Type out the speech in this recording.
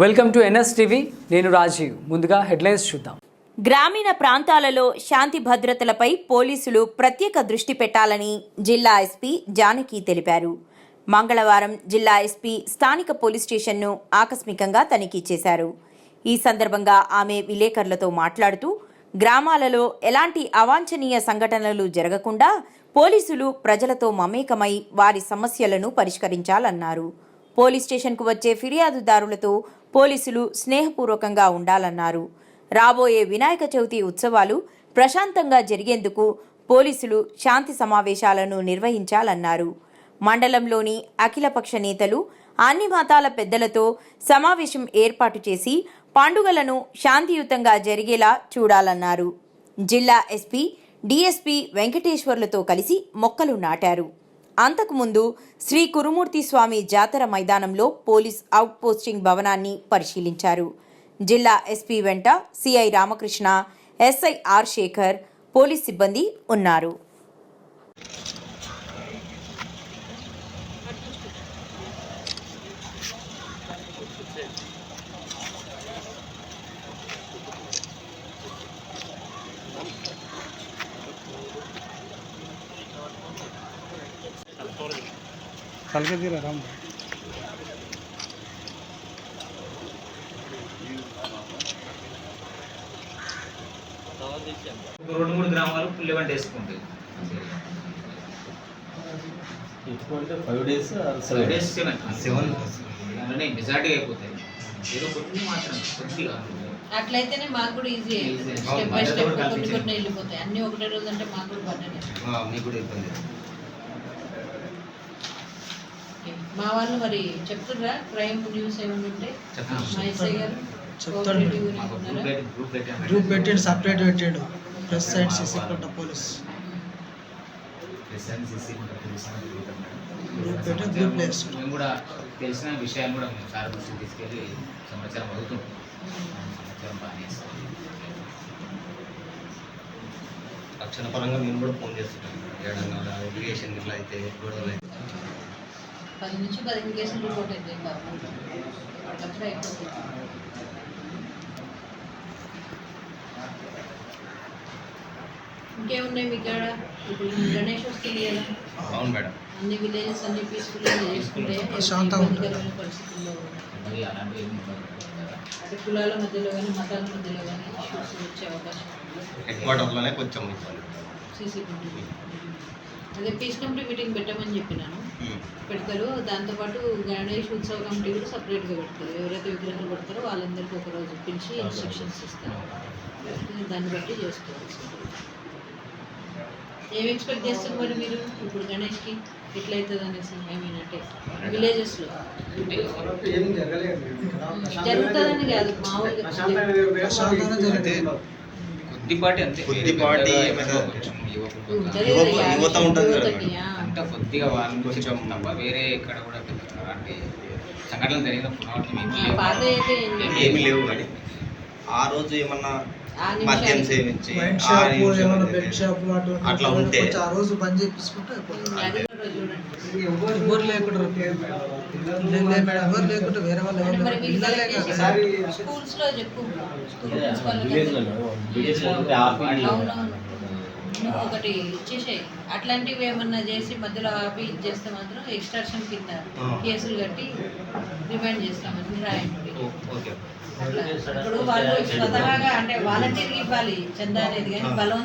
Welcome to NS TV. నేను రాజీవ్. ముందుగా headlines చూద్దాం. గ్రామీణ ప్రాంతాలలో శాంతి భద్రతలపై పోలీసులు ప్రత్యేక దృష్టి పెట్టాలని జిల్లా ఎస్పీ జానకి తెలిపారు. మంగళవారం జిల్లా ఎస్పీ స్థానిక పోలీస్ స్టేషన్ను ఆకస్మికంగా తనిఖీ చేశారు. ఈ సందర్భంగా ఆమె విలేకరులతో మాట్లాడుతూ గ్రామాలలో ఎలాంటి అవాంఛనీయ సంఘటనలు జరగకుండా పోలీసులు ప్రజలతో మమేకమై వారి సమస్యలను పరిష్కరించాలన్నారు. పోలీస్ స్టేషన్కు వచ్చే ఫిర్యాదుదారులతో పోలీసులు స్నేహపూర్వకంగా ఉండాలన్నారు. రాబోయే వినాయక చవితి ఉత్సవాలు ప్రశాంతంగా జరిగేందుకు పోలీసులు శాంతి సమావేశాలను నిర్వహించాలన్నారు. మండలంలోని అఖిలపక్ష నేతలు అన్ని మతాల పెద్దలతో సమావేశం ఏర్పాటు చేసి పండుగలను శాంతియుతంగా జరిగేలా చూడాలన్నారు. జిల్లా ఎస్పీ డిఎస్పీ వెంకటేశ్వర్లతో కలిసి మొక్కలు నాటారు. అంతకుముందు శ్రీ కురుమూర్తి స్వామి జాతర మైదానంలో పోలీస్ అవుట్ పోస్టింగ్ భవనాన్ని పరిశీలించారు. జిల్లా ఎస్పీ వెంట CI Ramakrishna SI R Shekar police సిబ్బంది ఉన్నారు. ఒక రెండు మూడు గ్రామాలు పుల్లి వంట వేసుకుంటాయి. Five days five days seven seven అలానే మెజార్టీ అయిపోతాయి. ఏదో మాత్రం కొద్దిగా. అట్లయితేనే మాకు కూడా ఈజీ. స్టెప్ బై స్టెప్ కొన్ని. కొన్ని వెళ్ళిపోతాయి. అన్ని ఒకటే రోజు అంటే మాకు కూడా మీకు కూడా ఇబ్బంది మా వాళ్ళు మరి చెప్తుర్రా క్రైమ్ న్యూస్ ఏమైనా ఉంటే గారు మాకు గ్రూప్ పెట్టాడు సపరేట్ పెట్టాడు. ప్రెస్ సైడ్ సీసీ కొట్ట పోలీస్. మేము కూడా తెలిసిన విషయాన్ని కూడా మేము సార్ దృష్టికి తీసుకెళ్ళి సమాచారం అవుతుంటాం సమాచారం బాగానే. రక్షణ పరంగా మేము కూడా ఫోన్ చేస్తున్నాం ఏడన్నా ఇరిగేషన్ ఇట్లా అయితే గొడవలు అయితే. పది నుంచి పదిహేను కేసులు రిపోర్ట్ అయితే అట్లా అయిపోతుంది ఇంకేమున్నాయి మీ కాడ? ఇప్పుడు గణేష్ వస్తుంది కదా. అవును మేడం. అన్ని విలేజెస్ అన్ని పీస్ఫుల్గా చేసుకుంటే ప్రశాంతంగా ఉంటుంది. ఇబ్బందికరమైన పరిస్థితుల్లో. అంటే కులాల మధ్యలో కానీ మతాల మధ్యలో కానీ ఇష్యూస్ వచ్చే అవకాశం హెడ్ క్వార్టర్లోనే కొంచెం సీసీ అదే పీస్ కమిటీ మీటింగ్ పెట్టమని చెప్పినాను. పెడతారు. దాంతోపాటు గణేష్ ఉత్సవ కమిటీ కూడా సపరేట్గా పెడతారు. ఎవరైతే విగ్రహాలు పెడతారో వాళ్ళందరికీ ఒక రోజు పిలిచి ఇన్స్ట్రక్షన్స్ ఇస్తారు. దాన్ని బట్టి చేసుకోవాల్సి ఉంటుంది. ఏం ఎక్స్పెక్ట్ చేస్తారు మరి మీరు? ఇప్పుడు గణేష్కి ఎట్లయితుంది అనేసి ఐ మీన్ అంటే విలేజెస్లో. జరుగుతుందని కాదు మామూలుగా. కొద్దిపాటి అంతే. కొద్దిపాటి యువత- ఉంటుంది. అంత కొద్దిగా వాళ్ళు కొంచెం తప్ప వేరే ఎక్కడ కూడా పెద్దగా అలాంటి సంఘటనలు జరిగిన పునరావృతం ఏమీ లేవు. కానీ ఆ రోజు ఏమన్నా మద్యం సేవించి అటు అట్లా ఉంటే ఆ రోజు బంద్ చేపించుకుంటే ఎవరు లేకుండా ఎవరు లేకుండా వేరే వాళ్ళు స్కూల్స్లో చెప్పు. ఒకటి ఇచ్చేసేయి. అట్లాంటివి ఏమన్నా చేసి మధ్యలో ఆపి ఇది చేస్తే మాత్రం ఎక్స్ట్రాక్షన్ కింద. కేసులు కట్టి రిమైండ్ చేస్తామని రాయండి. ఇప్పుడు వాళ్ళు స్వతహాగా అంటే వాలంటీర్కి ఇవ్వాలి చందా అనేది కానీ బలం